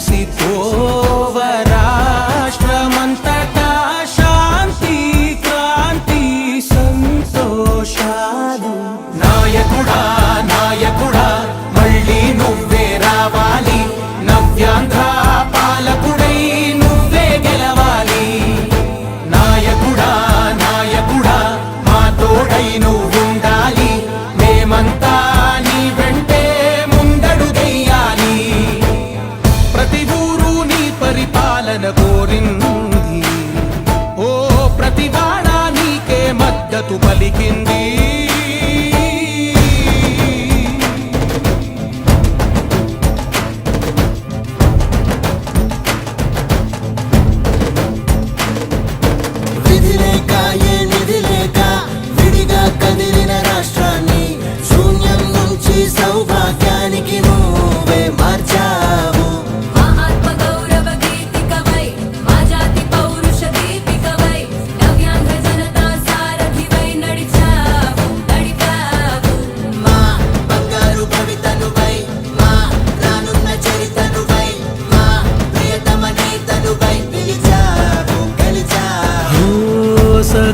sitovar పలికిన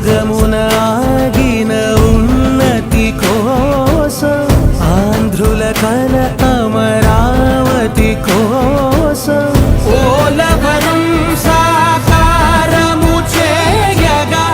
మార్గమున ఆగిన ఉన్నతి కోసం ఆంధ్రుల కల అమరావతి కోసం ఓలవనం సాకారము చేయగా